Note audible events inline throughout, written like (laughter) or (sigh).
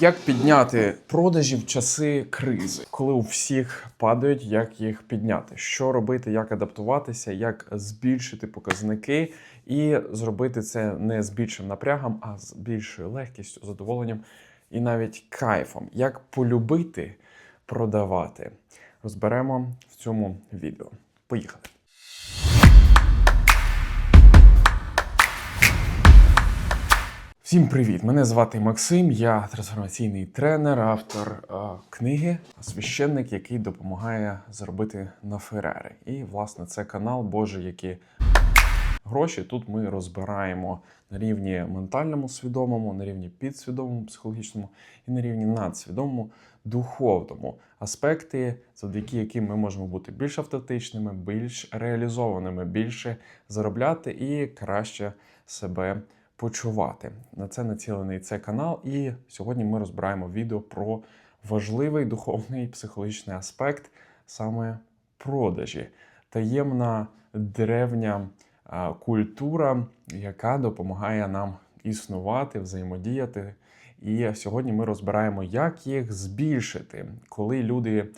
Як підняти продажі в часи кризи, коли у всіх падають, як їх підняти? Що робити, як адаптуватися, як збільшити показники і зробити це не з більшим напрягом, а з більшою легкістю, задоволенням і навіть кайфом. Як полюбити продавати? Розберемо в цьому відео. Поїхали! Всім привіт! Мене звати Максим. Я трансформаційний тренер, автор е, книги, священник, який допомагає заробити на Феррари. І, власне, це канал Боже, які гроші. Тут ми розбираємо на рівні ментальному, свідомому, на рівні підсвідомому, психологічному і на рівні надсвідомому, духовному аспекти, завдяки яким ми можемо бути більш автентичними, більш реалізованими, більше заробляти і краще себе почувати. На це націлений цей канал. І сьогодні ми розбираємо відео про важливий духовний психологічний аспект саме продажі, таємна древня культура, яка допомагає нам існувати, взаємодіяти. І сьогодні ми розбираємо, як їх збільшити, коли люди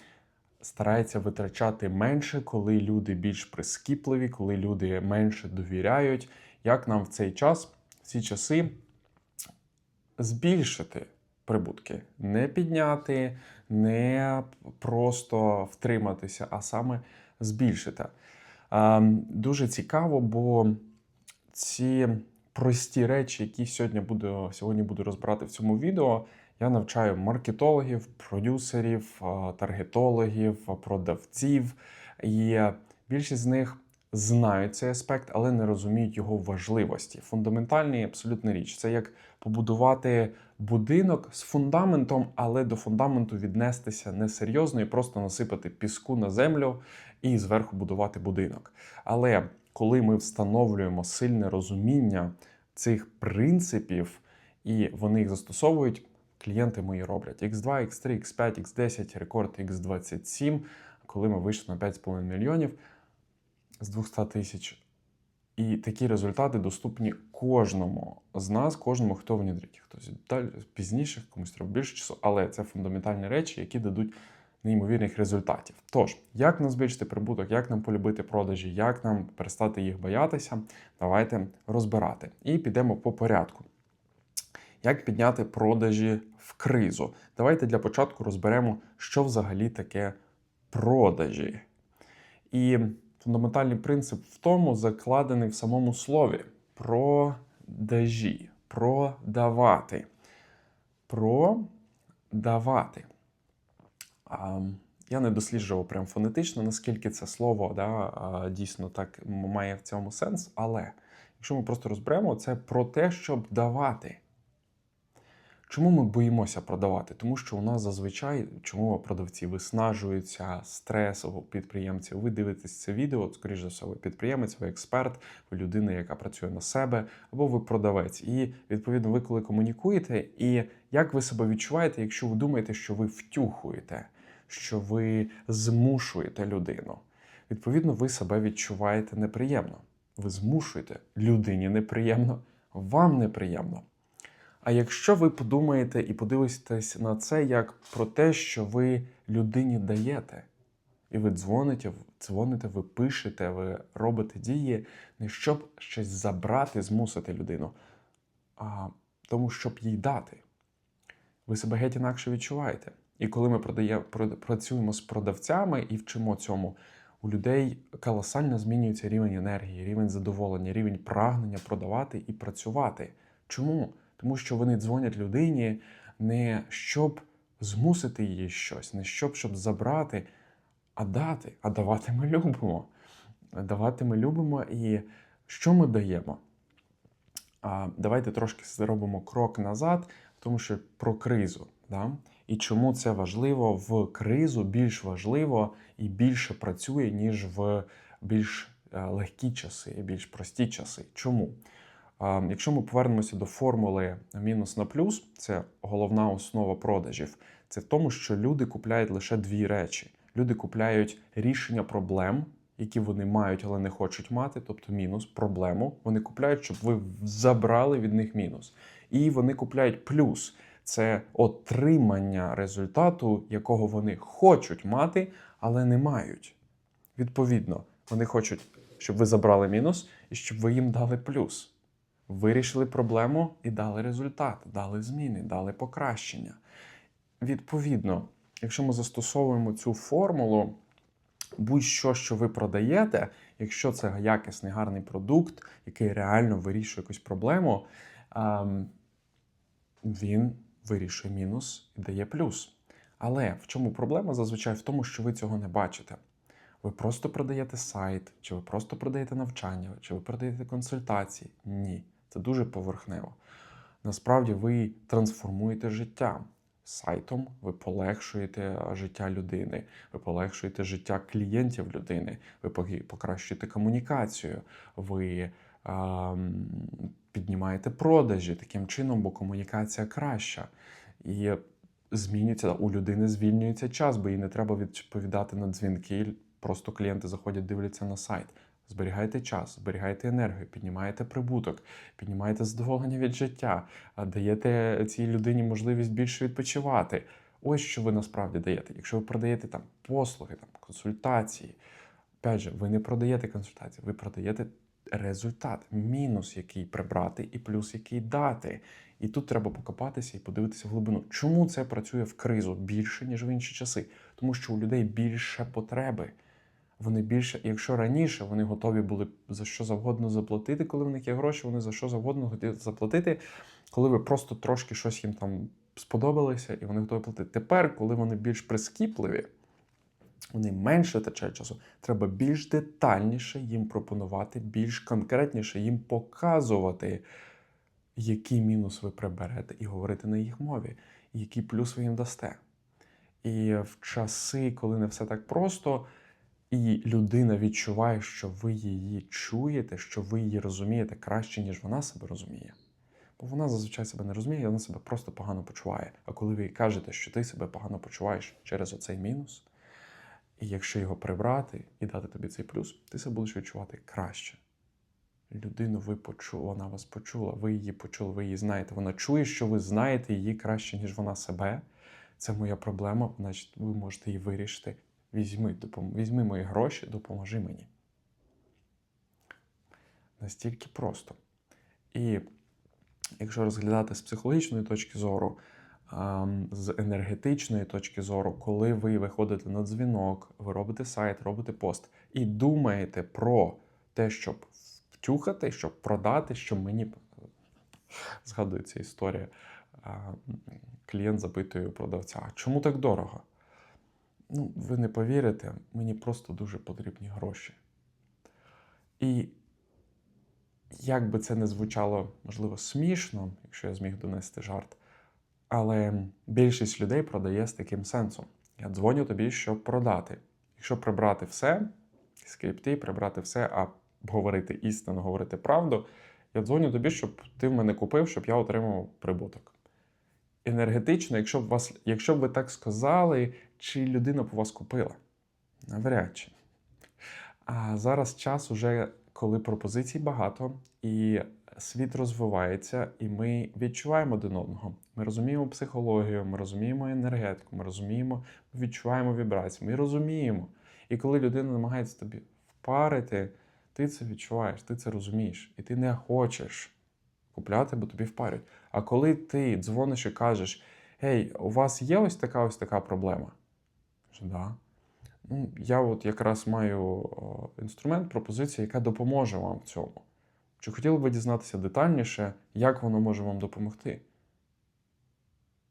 стараються витрачати менше, коли люди більш прискіпливі, коли люди менше довіряють. Як нам в цей час, ці часи збільшити прибутки, не підняти, не просто втриматися, а саме збільшити. Дуже цікаво, бо ці прості речі, які сьогодні буду, сьогодні буду розбирати в цьому відео, я навчаю маркетологів, продюсерів, таргетологів, продавців. І більшість з них знають цей аспект, але не розуміють його важливості. Фундаментальний абсолютна річ. Це як побудувати будинок з фундаментом, але до фундаменту віднестися несерйозно і просто насипати піску на землю і зверху будувати будинок. Але коли ми встановлюємо сильне розуміння цих принципів і вони їх застосовують, клієнти мої роблять X2, X3, X5, X10, рекорд X27, коли ми вийшли на 5,5 мільйонів з 200 тисяч. І такі результати доступні кожному з нас, кожному, хто внідрить. Хтось далі пізніше, комусь треба більше часу, але це фундаментальні речі, які дадуть неймовірних результатів. Тож, як нам збільшити прибуток, як нам полюбити продажі, як нам перестати їх боятися, давайте розбирати. І підемо по порядку. Як підняти продажі в кризу? Давайте для початку розберемо, що взагалі таке продажі. І фундаментальний принцип в тому закладений в самому слові продажі, продавати. Продавати. А, Я не досліджував прям фонетично, наскільки це слово да, дійсно так має в цьому сенс. Але якщо ми просто розберемо, це про те, щоб давати. Чому ми боїмося продавати? Тому що у нас зазвичай, чому продавці виснажуються, стрес у підприємців. Ви дивитесь це відео, скоріш за все, ви підприємець, ви експерт, ви людина, яка працює на себе, або ви продавець. І відповідно, ви коли комунікуєте, і як ви себе відчуваєте, якщо ви думаєте, що ви втюхуєте, що ви змушуєте людину. Відповідно, ви себе відчуваєте неприємно. Ви змушуєте людині неприємно, вам неприємно. А якщо ви подумаєте і подивитесь на це як про те, що ви людині даєте, і ви дзвоните, дзвоните, ви пишете, ви робите дії, не щоб щось забрати, змусити людину, а тому, щоб їй дати. Ви себе геть інакше відчуваєте. І коли ми продає, працюємо з продавцями і вчимо цьому, у людей колосально змінюється рівень енергії, рівень задоволення, рівень прагнення продавати і працювати. Чому? Тому що вони дзвонять людині не щоб змусити її щось, не щоб щоб забрати, а дати. А давати ми любимо. Давати ми любимо і що ми даємо? А, Давайте трошки зробимо крок назад, тому що про кризу. Да? І чому це важливо в кризу більш важливо і більше працює, ніж в більш е, легкі часи, більш прості часи. Чому? Якщо ми повернемося до формули мінус на плюс, це головна основа продажів. Це в тому, що люди купляють лише дві речі: люди купляють рішення проблем, які вони мають, але не хочуть мати, тобто мінус, проблему. Вони купляють, щоб ви забрали від них мінус. І вони купляють плюс. це отримання результату, якого вони хочуть мати, але не мають. Відповідно, вони хочуть, щоб ви забрали мінус і щоб ви їм дали плюс. Вирішили проблему і дали результат, дали зміни, дали покращення. Відповідно, якщо ми застосовуємо цю формулу, будь-що, що ви продаєте, якщо це якісний гарний продукт, який реально вирішує якусь проблему, ем, він вирішує мінус і дає плюс. Але в чому проблема зазвичай в тому, що ви цього не бачите. Ви просто продаєте сайт, чи ви просто продаєте навчання, чи ви продаєте консультації. Ні, це дуже поверхнево. Насправді ви трансформуєте життя. Сайтом ви полегшуєте життя людини, ви полегшуєте життя клієнтів людини, ви покращуєте комунікацію, ви ем, піднімаєте продажі таким чином, бо комунікація краща. І змінюється у людини звільнюється час, бо їй не треба відповідати на дзвінки. Просто клієнти заходять, дивляться на сайт. Зберігайте час, зберігайте енергію, піднімаєте прибуток, піднімаєте задоволення від життя, даєте цій людині можливість більше відпочивати. Ось що ви насправді даєте. Якщо ви продаєте там послуги, там консультації, опять же, ви не продаєте консультації, ви продаєте результат, мінус, який прибрати, і плюс який дати. І тут треба покопатися і подивитися в глибину. Чому це працює в кризу більше, ніж в інші часи? Тому що у людей більше потреби. Вони більше, якщо раніше вони готові були за що завгодно заплатити, коли в них є гроші, вони за що завгодно готові заплатити, коли ви просто трошки щось їм там сподобалося, і вони готові платити. Тепер, коли вони більш прискіпливі, вони менше втрачають часу. Треба більш детальніше їм пропонувати, більш конкретніше їм показувати, який мінус ви приберете, і говорити на їх мові, і який плюс ви їм дасте. І в часи, коли не все так просто, і людина відчуває, що ви її чуєте, що ви її розумієте краще, ніж вона себе розуміє. Бо вона зазвичай себе не розуміє, вона себе просто погано почуває. А коли ви їй кажете, що ти себе погано почуваєш через оцей мінус, і якщо його прибрати і дати тобі цей плюс, ти себе будеш відчувати краще. Людину ви почули, вона вас почула, ви її почули, ви її знаєте. Вона чує, що ви знаєте її краще, ніж вона себе. Це моя проблема, значить, ви можете її вирішити. Візьми. Візьми мої гроші, допоможи мені. Настільки просто. І якщо розглядати з психологічної точки зору, з енергетичної точки зору, коли ви виходите на дзвінок, ви робите сайт, робите пост і думаєте про те, щоб втюхати, щоб продати, що мені згадується історія. Клієнт запитує у продавця, «А чому так дорого? Ну, ви не повірите, мені просто дуже потрібні гроші. І як би це не звучало, можливо, смішно, якщо я зміг донести жарт, але більшість людей продає з таким сенсом. Я дзвоню тобі, щоб продати. Якщо прибрати все, скрипти, прибрати все, а говорити істину, говорити правду, я дзвоню тобі, щоб ти в мене купив, щоб я отримав прибуток. Енергетично, якщо б вас, якщо б ви так сказали, чи людина б вас купила? Навряд чи. А зараз час уже, коли пропозицій багато, і світ розвивається, і ми відчуваємо один одного. Ми розуміємо психологію, ми розуміємо енергетику, ми розуміємо, відчуваємо вібрації, ми розуміємо. І коли людина намагається тобі впарити, ти це відчуваєш, ти це розумієш, і ти не хочеш купляти, бо тобі впарять. А коли ти дзвониш і кажеш: Гей, у вас є ось така ось така проблема? Каже, да. Ну, я от якраз маю о, інструмент, пропозиція, яка допоможе вам в цьому. Чи хотіли би дізнатися детальніше, як воно може вам допомогти?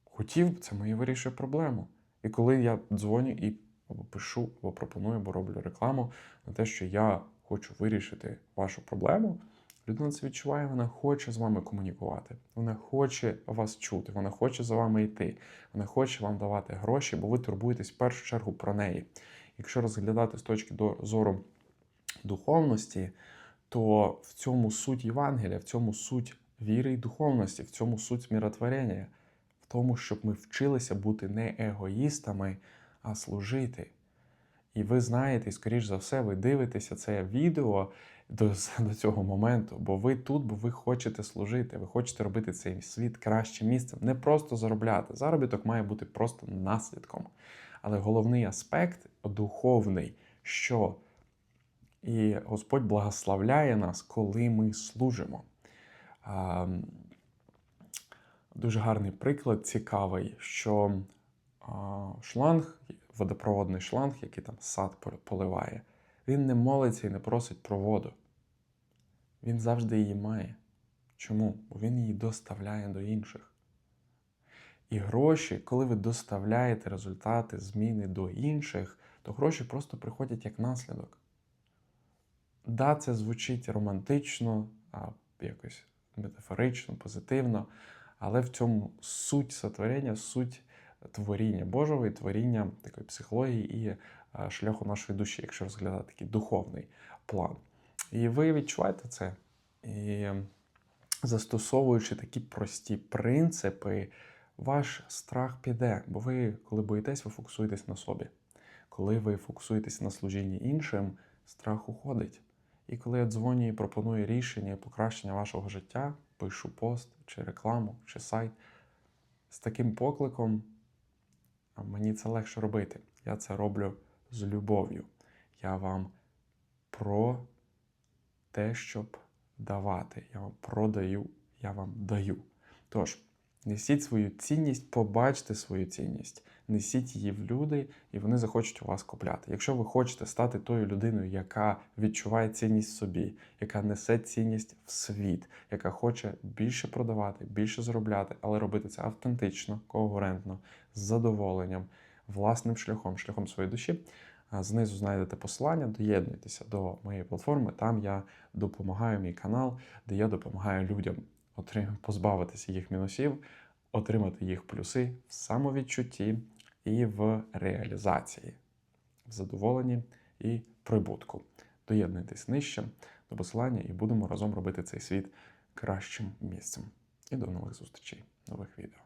Хотів, це моє вирішує проблему. І коли я дзвоню і або пишу, або пропоную, або роблю рекламу на те, що я хочу вирішити вашу проблему, людина це відчуває, вона хоче з вами комунікувати, вона хоче вас чути, вона хоче за вами йти, вона хоче вам давати гроші, бо ви турбуєтесь в першу чергу про неї. Якщо розглядати з точки зору духовності, то в цьому суть Євангелія, в цьому суть віри і духовності, в цьому суть миротворення, в тому, щоб ми вчилися бути не егоїстами, а служити. І ви знаєте, і скоріш за все, ви дивитеся це відео до, (laughs) до цього моменту, бо ви тут, бо ви хочете служити, ви хочете робити цей світ кращим місцем, не просто заробляти. Заробіток має бути просто наслідком. Але головний аспект духовний, що і Господь благословляє нас, коли ми служимо. А, Дуже гарний приклад, цікавий, що а, шланг, водопроводний шланг, який там сад пол- поливає, він не молиться і не просить про воду. Він завжди її має. Чому? Бо він її доставляє до інших. І гроші, коли ви доставляєте результати, зміни до інших, то гроші просто приходять як наслідок. Да, це звучить романтично, а якось метафорично, позитивно, але в цьому суть сотворення, суть творіння Божого і творіння такої психології і шляху нашої душі, якщо розглядати такий духовний план. І ви відчуваєте це. І застосовуючи такі прості принципи, ваш страх піде, бо ви, коли боїтесь, ви фокусуєтесь на собі. Коли ви фокусуєтесь на служінні іншим, страх уходить. І коли я дзвоню і пропоную рішення і покращення вашого життя, пишу пост чи рекламу, чи сайт, з таким покликом мені це легше робити. Я це роблю з любов'ю. Я вам про те, щоб давати. Я вам продаю, я вам даю. Тож, несіть свою цінність, побачте свою цінність, несіть її в люди, і вони захочуть у вас купляти. Якщо ви хочете стати тою людиною, яка відчуває цінність в собі, яка несе цінність в світ, яка хоче більше продавати, більше заробляти, але робити це автентично, когерентно, з задоволенням, власним шляхом, шляхом своєї душі. Знизу знайдете посилання, доєднуйтеся до моєї платформи. Там я допомагаю мій канал, де я допомагаю людям позбавитися їх мінусів, отримати їх плюси в самовідчутті і в реалізації, в задоволенні і прибутку. Доєднуйтесь нижче до посилання і будемо разом робити цей світ кращим місцем. І до нових зустрічей, нових відео.